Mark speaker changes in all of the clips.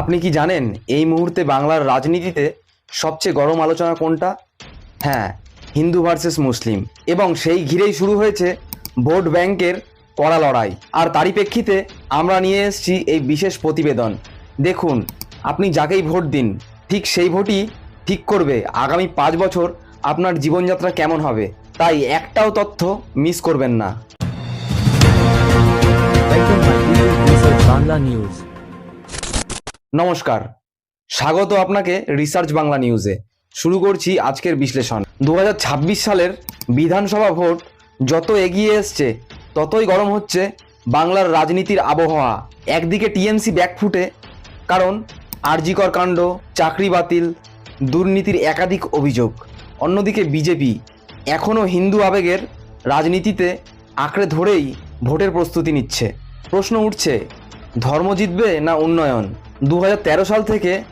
Speaker 1: আপনি কি জানেন এই মুহূর্তে বাংলার রাজনীতিতে সবচেয়ে গরম আলোচনা কোনটা? হ্যাঁ হিন্দু ভার্সেস মুসলিম। এবং সেই ঘিরেই শুরু হয়েছে ভোট ব্যাংকের কড়া লড়াই। আর তারই প্রেক্ষিতে আমরা নিয়ে এসেছি এই বিশেষ প্রতিবেদন। দেখুন, আপনি যাকেই ভোট দিন, ঠিক সেই ভোটই ঠিক করবে। আগামী পাঁচ বছর আপনার জীবনযাত্রা কেমন হবে, তাই একটাও তথ্য মিস করবেন না।
Speaker 2: Welcome my
Speaker 1: নমস্কার। স্বাগত আপনাকে রিসার্চ বাংলা নিউজে। শুরু করছি আজকের বিশ্লেষণ। দু হাজার ছাব্বিশ সালের বিধানসভা ভোট যত এগিয়ে এসছে, ততই গরম হচ্ছে বাংলার রাজনীতির আবহাওয়া। একদিকে টিএমসি ব্যাকফুটে কারণ আরজিকর কাণ্ড, চাকরি বাতিল, দুর্নীতির একাধিক অভিযোগ। অন্যদিকে বিজেপি এখনও হিন্দু আবেগের রাজনীতিতে আঁকড়ে ধরেই ভোটের প্রস্তুতি নিচ্ছে। প্রশ্ন উঠছে, ধর্ম জিতবে না উন্নয়ন? দু হাজার তেরো সাল থেকে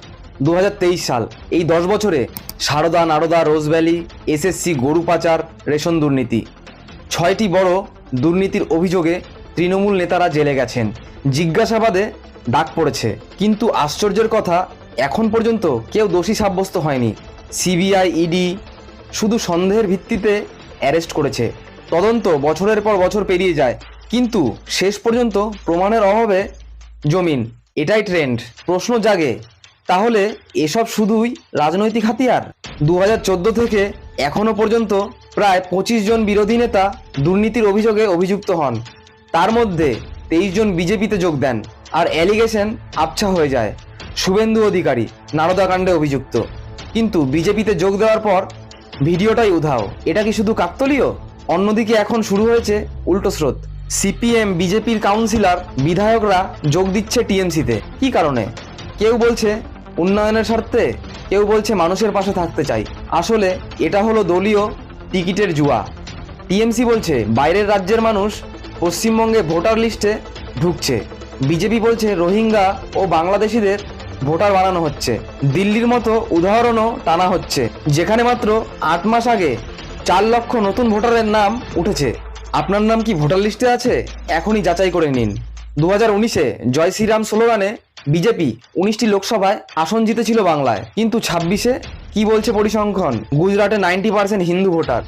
Speaker 1: দু হাজার তেইশ সাল, এই দশ বছরে সারদা, নারদা রোজভ্যালি এসএসসি, গরু পাচার, রেশন দুর্নীতি। ছয়টি বড় দুর্নীতির অভিযোগে তৃণমূল নেতারা জেলে গেছেন। জিজ্ঞাসাবাদে ডাক পড়েছে। কিন্তু আশ্চর্যের কথা, এখন পর্যন্ত কেউ দোষী সাব্যস্ত হয়নি। সিবিআই, ইডি শুধু সন্দেহের ভিত্তিতে অ্যারেস্ট করেছে। তদন্ত বছরের পর বছর পেরিয়ে যায়। কিন্তু শেষ পর্যন্ত প্রমাণের অভাবে জমিন এটাই ট্রেন্ড প্রশ্ন জাগে, তাহলে এসব শুধুই রাজনৈতিক হাতিয়ার? দু হাজার চোদ্দ থেকে এখনও পর্যন্ত প্রায় পঁচিশ জন বিরোধী নেতা দুর্নীতির অভিযোগে অভিযুক্ত হন। তার মধ্যে তেইশ জন বিজেপিতে যোগ দেন আর অ্যালিগেশন আবছা হয়ে যায়। শুভেন্দু অধিকারী নারদাকাণ্ডে অভিযুক্ত। কিন্তু বিজেপিতে যোগ দেওয়ার পর ভিডিওটাই উধাও। এটা কি শুধু কাকতলীয়? অন্যদিকে এখন শুরু হয়েছে উল্টো স্রোত। সিপিএম, বিজেপির কাউন্সিলর, বিধায়করা যোগ দিচ্ছে টিএমসিতে। কি কারণে? কেউ বলছে উন্নয়নের স্বার্থে, কেউ বলছে মানুষের পাশে থাকতে চাই। আসলে এটা হলো দলীয় টিকিটের জুয়া। টিএমসি বলছে বাইরের রাজ্যের মানুষ পশ্চিমবঙ্গে ভোটার লিস্টে ঢুকছে। বিজেপি বলছে রোহিঙ্গা ও বাংলাদেশিদের ভোটার বানানো হচ্ছে। দিল্লির মতো উদাহরণও টানা হচ্ছে, যেখানে মাত্র আট মাস আগে চার লক্ষ নতুন ভোটারের নাম উঠেছে। আপনার নাম কি ভোটার লিস্টে আছে? এখনই যাচাই করে নিন। দু হাজার উনিশে জয় শ্রীরাম স্লোগানে বিজেপি উনিশটি লোকসভায় আসন জিতেছিল বাংলায়। কিন্তু ছাব্বিশে কি বলছে পরিসংখ্যান? গুজরাটে নাইনটি পার্সেন্ট হিন্দু ভোটার,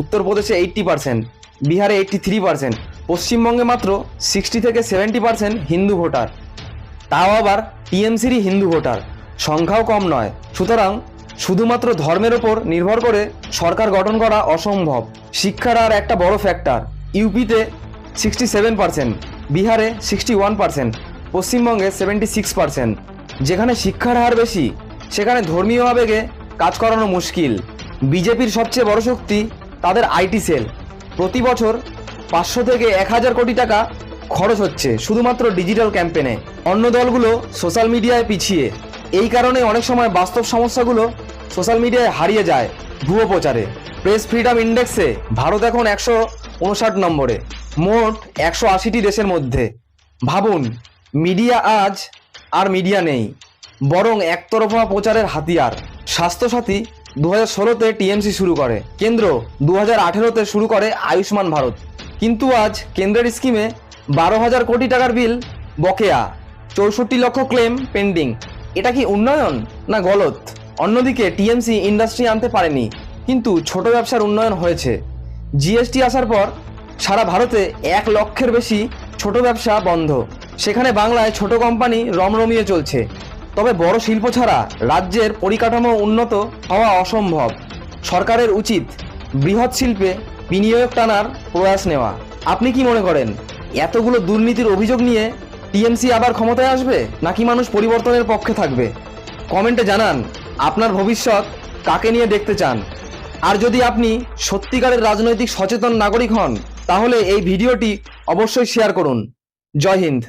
Speaker 1: উত্তরপ্রদেশে এইট্টি পার্সেন্ট, বিহারে এইট্টি থ্রি পার্সেন্ট, পশ্চিমবঙ্গে মাত্র সিক্সটি থেকে সেভেন্টি পার্সেন্ট হিন্দু ভোটার। তাও আবার টিএমসিরই হিন্দু ভোটার। সংখ্যাও কম নয়। সুতরাং শুধুমাত্র ধর্মের ওপর নির্ভর করে সরকার গঠন করা অসম্ভব। শিক্ষার আর একটা বড় ফ্যাক্টর ইউপিতে সিক্সটি সেভেন পার্সেন্ট বিহারে সিক্সটি ওয়ান পার্সেন্ট পশ্চিমবঙ্গে সেভেন্টি সিক্স পার্সেন্ট যেখানে শিক্ষার হার বেশি, সেখানে ধর্মীয় আবেগে কাজ করানো মুশকিল। বিজেপির সবচেয়ে বড় শক্তি তাদের আইটি সেল। প্রতি বছর পাঁচশো থেকে এক হাজার কোটি টাকা খরচ হচ্ছে শুধুমাত্র ডিজিটাল ক্যাম্পেনে অন্য দলগুলো সোশ্যাল মিডিয়ায় পিছিয়ে। এই কারণে অনেক সময় বাস্তব সমস্যাগুলো সোশ্যাল মিডিয়ায় হারিয়ে যায় ভুয়ো প্রচারে। প্রেস ফ্রিডম ইন্ডেক্সে ভারত এখন একশো উনষাট নম্বরে, মোট একশো আশিটি দেশের মধ্যে। ভাবুন মিডিয়া আজ আর মিডিয়া নেই, বরং একতরফা প্রচারের হাতিয়ার। স্বাস্থ্যসাথী দু হাজার ষোলোতে টিএমসি শুরু করে, কেন্দ্র দু হাজার আঠেরোতে শুরু করে আয়ুষ্মান ভারত। কিন্তু আজ কেন্দ্রের স্কিমে বারো হাজার কোটি টাকার বিল, বকেয়া, চৌষট্টি লক্ষ ক্লেম পেন্ডিং। এটা কি উন্নয়ন না গলত? অন্যদিকে টিএমসি ইন্ডাস্ট্রি আনতে পারেনি, কিন্তু ছোট ব্যবসার উন্নয়ন হয়েছে। জিএসটি আসার পর সারা ভারতে এক লক্ষের বেশি ছোট ব্যবসা বন্ধ। সেখানে বাংলায় ছোট কোম্পানি রমরমিয়ে চলছে। তবে বড় শিল্প ছাড়া রাজ্যের পরিকাঠামো উন্নত হওয়া অসম্ভব। সরকারের উচিত বৃহৎ শিল্পে বিনিয়োগ টানার প্রয়াস নেওয়া। আপনি কি মনে করেন? এতগুলো দুর্নীতির অভিযোগ নিয়ে টিএমসি আবার ক্ষমতায় আসবে? নাকি মানুষ পরিবর্তনের পক্ষে থাকবে? কমেন্টে জানান, আপনার ভবিষ্যৎ কাকে নিয়ে দেখতে চান? আর যদি আপনি সত্যিকারের রাজনৈতিক সচেতন নাগরিক হন, তাহলে এই ভিডিওটি অবশ্যই শেয়ার করুন। জয় হিন্দ।